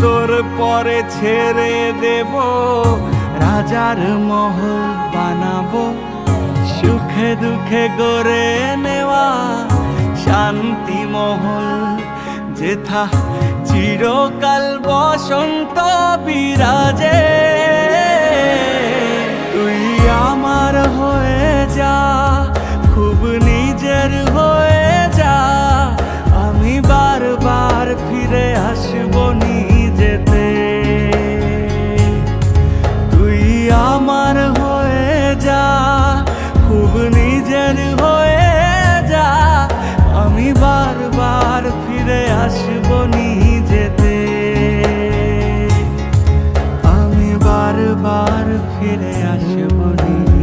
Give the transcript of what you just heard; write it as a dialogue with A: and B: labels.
A: তোর পরে ছেড়ে দেব, রাজার মহল বানাবো, সুখে দুঃখে গড়ে নেওয়া, শান্তি মহল যেথা চিরকাল বসন্ত বিরাজে। তুই আমার হয়ে যা। নিজের হয়ে যা আমি বারবার ফিরে আসব নিজেতে। আমি বারবার ফিরে আসব নিজে